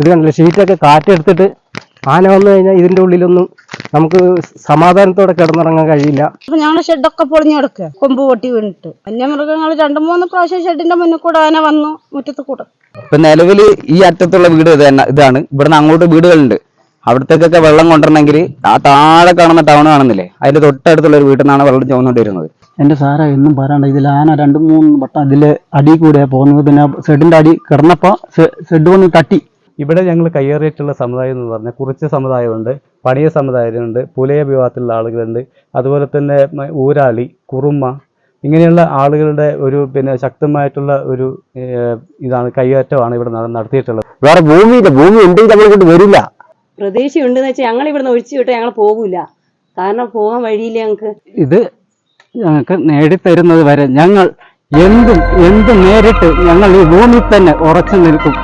ഇത് കണ്ടില്ല? ഷീറ്റൊക്കെ കാറ്റെടുത്തിട്ട് ആന വന്നു കഴിഞ്ഞാൽ ഇതിന്റെ ഉള്ളിലൊന്നും നമുക്ക് സമാധാനത്തോടെ കിടന്നിറങ്ങാൻ കഴിയില്ല. അപ്പൊ ഞങ്ങളുടെ ഷെഡൊക്കെ പൊളിഞ്ഞു കിടക്കുക കൊമ്പ് പൊട്ടി വീണിട്ട്. വന്യമൃഗങ്ങൾ രണ്ടു മൂന്ന് പ്രാവശ്യം ഷെഡിന്റെ മുന്നിൽ കൂടെ ആന വന്നു മുറ്റത്ത് കൂടെ. ഇപ്പൊ നിലവിൽ ഈ അറ്റത്തുള്ള വീട് ഇത് ഇതാണ്. ഇവിടുന്ന് അങ്ങോട്ട് വീടുകളുണ്ട്. അവിടത്തേക്കൊക്കെ വെള്ളം കൊണ്ടുവരണമെങ്കിൽ ആ താഴെ കാണുന്ന ടൗൺ കാണുന്നില്ലേ? അതിന്റെ തൊട്ടടുത്തുള്ള ഒരു വീട്ടിൽ നിന്നാണ് വെള്ളം ചോന്നുകൊണ്ടിരുന്നത്. എന്റെ സാറേ ഒന്നും പറയണ്ട ഇതിൽ ആന രണ്ട് മൂന്ന് വട്ടം ഇതിലെ അടി കൂടെ പോകുന്നത്. പിന്നെ ഷെഡിന്റെ അടി കിടന്നപ്പോ ഷെഡ് വന്ന് തട്ടി. ഇവിടെ ഞങ്ങൾ കയ്യേറിയിട്ടുള്ള സമുദായം എന്ന് പറഞ്ഞാൽ കുറച്ച് സമുദായമുണ്ട് പണിയ സമുദായമുണ്ട് പുലയ വിഭാഗത്തിലുള്ള ആളുകളുണ്ട് അതുപോലെ തന്നെ ഊരാളി കുറുമ ഇങ്ങനെയുള്ള ആളുകളുടെ ഒരു പിന്നെ ശക്തമായിട്ടുള്ള ഒരു ഇതാണ് കയ്യേറ്റമാണ് ഇവിടെ നട- നടത്തിയിട്ടുള്ളത്. വേറെ ഭൂമിയില്ല ഭൂമി ഉണ്ടെങ്കിൽ നമ്മൾ വരില്ല. പ്രതീക്ഷയുണ്ടെന്ന് വെച്ചാൽ ഞങ്ങൾ ഇവിടുന്ന് ഒഴിച്ചു വിട്ട് ഞങ്ങൾ പോകൂല. കാരണം പോകാൻ വഴിയില്ല ഞങ്ങൾക്ക്. ഇത് ഞങ്ങൾക്ക് നേടിത്തരുന്നത് വരെ ഞങ്ങൾ എന്തും എന്തും നേരിട്ട് ഞങ്ങൾ ഈ ഭൂമിയിൽ തന്നെ ഉറച്ചു നിൽക്കും.